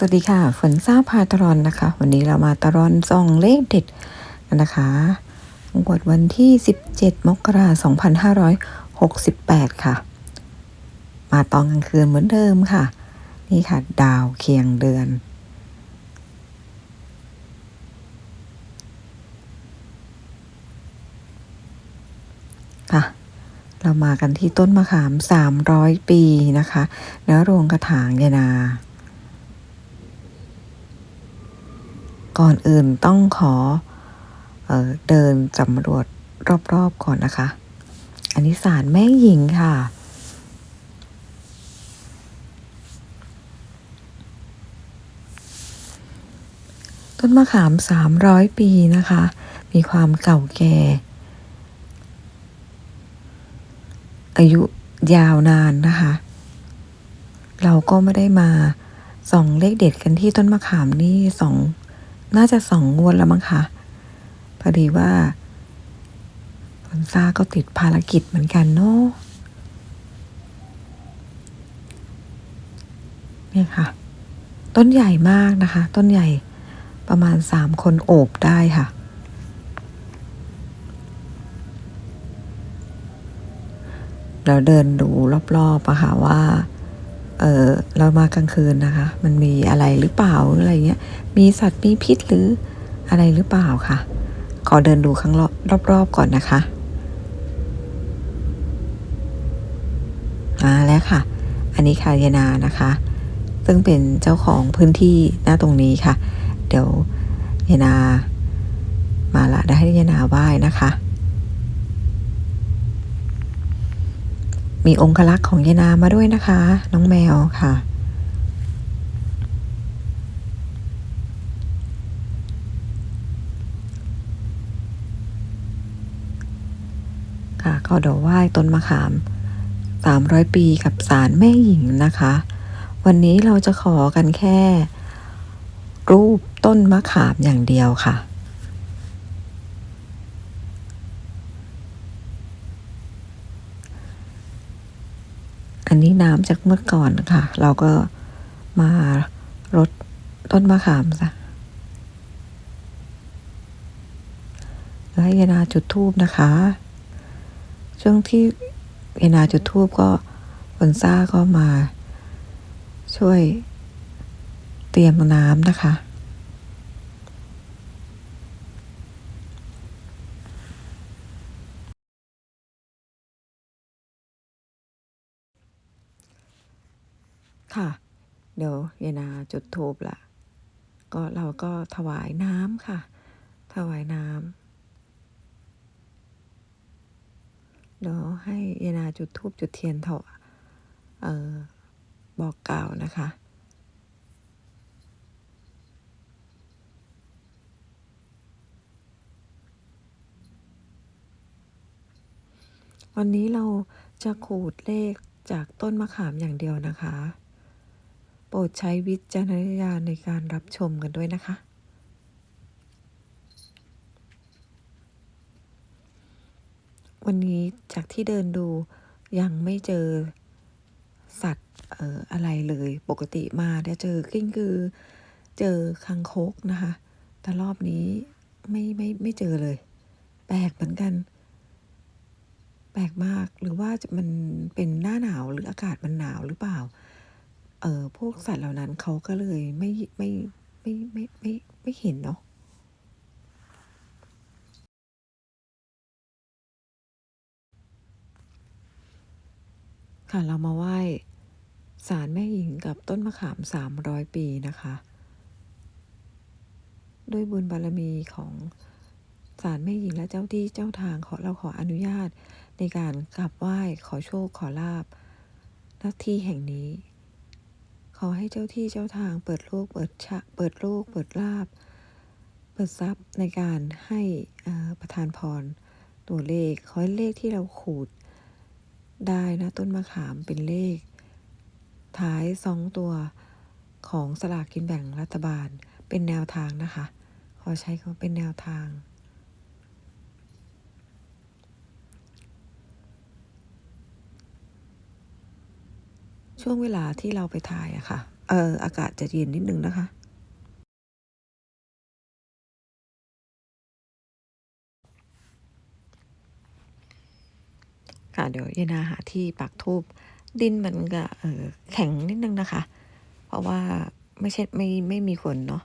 สวัสดีค่ะ ฝนทราบพาตรอนนะคะ วันนี้เรามาตรอนส่องเลขเด็ดกันนะคะงวดวันที่ 17 มกราคม2568 ค่ะ มาตอนกลางคืนเหมือนเดิมค่ะ นี่ค่ะ ดาวเคียงเดือน ค่ะ เรามากันที่ต้นมะขาม 300 ปีนะคะ เนื้อโรงกระถางยานา ก่อนอื่นต้องขอเออเดินสำรวจรอบๆก่อนนะคะ อันนี้ศาลแม่หญิงค่ะ ต้นมะขาม300ปีนะคะ มีความเก่าแก่ อายุยาวนานนะคะ เราก็ไม่ได้มาส่องเลขเด็ดกันที่ต้นมะขามนี่สอง น่าจะสองงวดแล้วมั้งคะพอดีว่าฝนซ่าก็ติดภารกิจเหมือนกันเนาะเนี่ยค่ะ ต้นใหญ่มากนะคะ ต้นใหญ่ประมาณสามคนโอบได้ค่ะ เราเดินดูรอบๆอะค่ะว่า เออเรามากลางคืนนะคะ มันมีอะไรหรือเปล่าหรืออะไรเงี้ย มีสัตว์มีพิษหรืออะไรหรือเปล่าค่ะ ขอเดินดูข้างรอบรอบๆก่อนนะคะมาแล้วค่ะ อันนี้ค่ะยนานะคะ ซึ่งเป็นเจ้าของพื้นที่หน้าตรงนี้ค่ะ เดี๋ยวยนามาละได้ให้ยนาไหว้นะคะ มีองคลักษ์ของยานามาด้วยนะคะ น้องแมวค่ะ ค่ะก็เดี๋ยวไหว้ต้นมะขาม 300 ปีกับศาลแม่หญิงนะคะ วันนี้เราจะขอกันแค่ รูปต้นมะขามอย่างเดียวค่ะ อันนี้น้ำจากเมื่อก่อนค่ะ เราก็มารดต้นมะขามซะแล้วให้ยานาจุดทูบนะคะ ช่วงที่ยานาจุดทูบก็ฝนซ่าก็มา ช่วยเตรียมน้ำนะคะ เดี๋ยวยายนาจุดทูบละก็เราก็ถวายน้ำค่ะ ถวายน้ำเดี๋ยวให้ยายนาจุดทูบจุดเทียนเถอะเออบอกกล่าวนะคะวันนี้เราจะขูดเลขจากต้นมะขามอย่างเดียวนะคะ โปรดใช้วิจารณญาณในการรับชมกันด้วยนะคะ วันนี้จากที่เดินดูยังไม่เจอสัตว์อออะไรเลย ปกติมาจะเจอกิ้งกือเจอคังคกนะคะ แต่รอบนี้ไม่ไม่ไม่เจอเลย แปลกเหมือนกัน แปลกมากหรือว่ามันเป็นหน้าหนาวหรืออากาศมันหนาวหรือเปล่า เออพวกสัตว์เหล่านั้นเขาก็เลยไม่ไม่ไม่ไม่ไม่ไม่เห็นเนาะค่ะเรามาไหว้ศาลแม่หญิงกับต้นมะขามสามร้อยปีนะคะ ด้วยบุญบารมีของศาลแม่หญิงและเจ้าที่เจ้าทางขอเราขออนุญาตในการกราบไหว้ขอโชคขอลาบณที่แห่งนี้ ขอให้เจ้าที่เจ้าทางเปิดโลกเปิดชะเปิดโลกเปิดลาบ เปิดทรัพย์ในการให้ประทานพร ตัวเลขขอให้เลขที่เราขูดได้นะต้นมะขามเป็นเลข ท้ายสองตัวของสลากกินแบ่งรัฐบาลเป็นแนวทางนะคะ ขอใช้คำว่าเป็นแนวทาง ช่วงเวลาที่เราไปถ่ายอะค่ะ เอออากาศจะเย็นนิดนึงนะคะ ค่ะเดี๋ยวยายนาหาที่ปักทูบดินมันก็เออแข็งนิดนึงนะคะ เพราะว่าไม่ใช่ไม่ไม่มีฝนเนาะ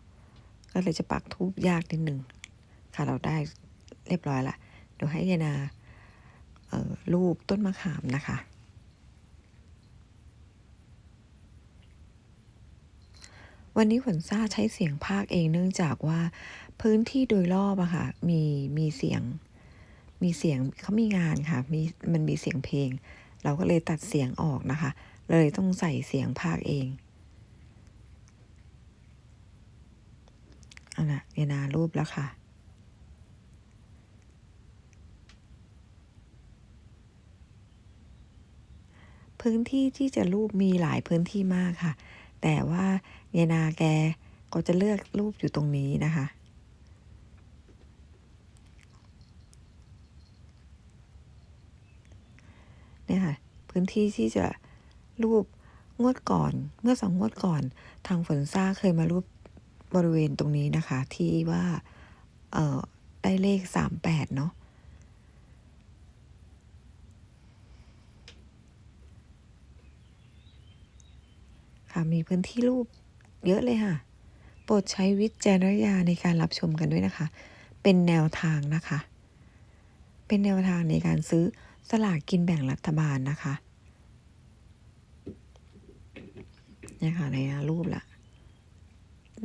ก็เลยจะปักทูบยากนิดนึงค่ะเราได้เรียบร้อยละเดี๋ยวให้ยายนารูปต้นมะขามนะคะ วันนี้ฝนซ่าใช้เสียงภาคเองเนื่องจากว่าพื้นที่โดยรอบอะค่ะมีมีเสียง มีเสียงเขามีงานค่ะมีมันมีเสียงเพลง เราก็เลยตัดเสียงออกนะคะ เลยต้องใส่เสียงภาคเองเอาละเยนารูปแล้วค่ะพื้นที่ที่จะรูปมีหลายพื้นที่มากค่ะ แต่ว่าเยนาแกก็จะเลือกรูปอยู่ตรงนี้นะคะ เนี่ยค่ะ พื้นที่ที่จะรูปงวดก่อน เมื่อสองงวดก่อน ทางฝนซ่าเคยมารูปบริเวณตรงนี้นะคะ ที่ว่า เออได้เลขสามแปดเนาะ ค่ะ มีพื้นที่รูปเยอะเลยค่ะ โปรดใช้วิจารณญาณในการรับชมกันด้วยนะคะ เป็นแนวทางนะคะ เป็นแนวทางในการซื้อสลากกินแบ่งรัฐบาลนะคะเนี่ยค่ะในรูปละ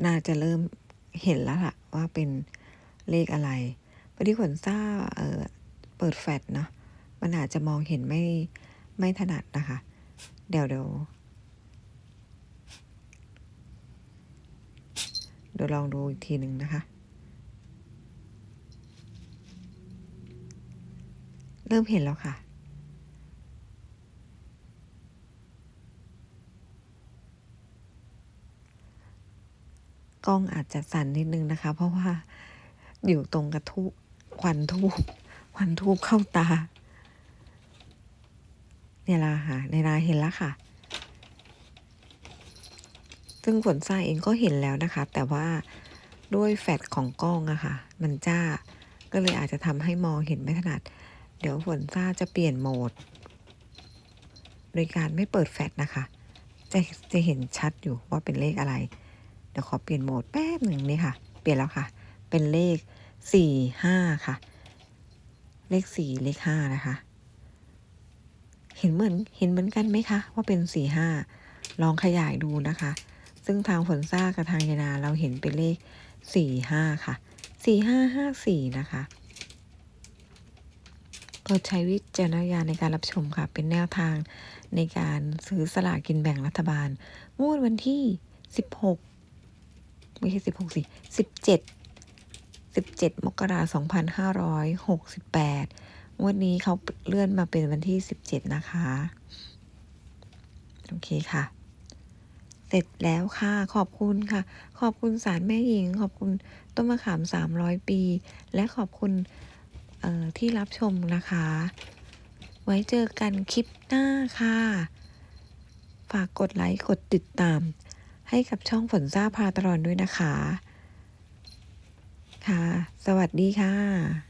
น่าจะเริ่มเห็นแล้วล่ะ ว่าเป็นเลขอะไรพอดีขนซ่าเเปิดแฟลชเนาะมันอาจจะมองเห็นไม่ไม่ถนัดนะคะ เดี๋ยวเดี๋ยว เดี๋ยวลองดูอีกทีหนึ่งนะคะ เริ่มเห็นแล้วค่ะ กล้องอาจจะสั่นนิดนึงนะคะ เพราะว่าอยู่ตรงกระทุควันทูบควันทูบเข้าตา เนี่ยละค่ะในนาเห็นแล้วค่ะ ซึ่งฝนทรายเองก็เห็นแล้วนะคะ แต่ว่าด้วยแฟลชของกล้องอะค่ะ มันจ้าก็เลยอาจจะทำให้มองเห็นไม่ถนัด เดี๋ยวฝนซ่าจะเปลี่ยนโหมด โดยการไม่เปิดแฟลชนะคะ จะจะเห็นชัดอยู่ว่าเป็นเลขอะไร เดี๋ยวขอเปลี่ยนโหมดแป๊บหนึ่งนี่ค่ะ เปลี่ยนแล้วค่ะ เป็นเลขสี่ห้าค่ะ เลขสี่เลขห้านะคะ เห็นเหมือนเห็นเหมือนกันไหมคะ ว่าเป็นสี่ห้าลองขยายดูนะคะ ซึ่งทางฝนซ่ากับทางยานาเราเห็นเป็นเลขสี่ห้าค่ะสี่ห้าห้าสี่นะคะโปรดใช้วิจารณญาณในการรับชมค่ะ เป็นแนวทางในการซื้อสลากกินแบ่งรัฐบาล งวดวันที่สิบหกไม่ใช่สิบหกสิสิบเจ็ดสิบเจ็ดมกราสองพันห้าร้อยหกสิบแปดงวดนี้เขาเลื่อนมาเป็นวันที่สิบเจ็ดนะคะ โอเคค่ะ เสร็จแล้วค่ะ ขอบคุณค่ะ ขอบคุณสารแม่หญิง ขอบคุณต้นมะขามสามร้อยปี และขอบคุณที่รับชมนะคะ ไว้เจอกันคลิปหน้าค่ะ ฝากกดไลค์กดติดตาม ให้กับช่องฝนซ่าพาตลอดด้วยนะคะ ค่ะ สวัสดีค่ะ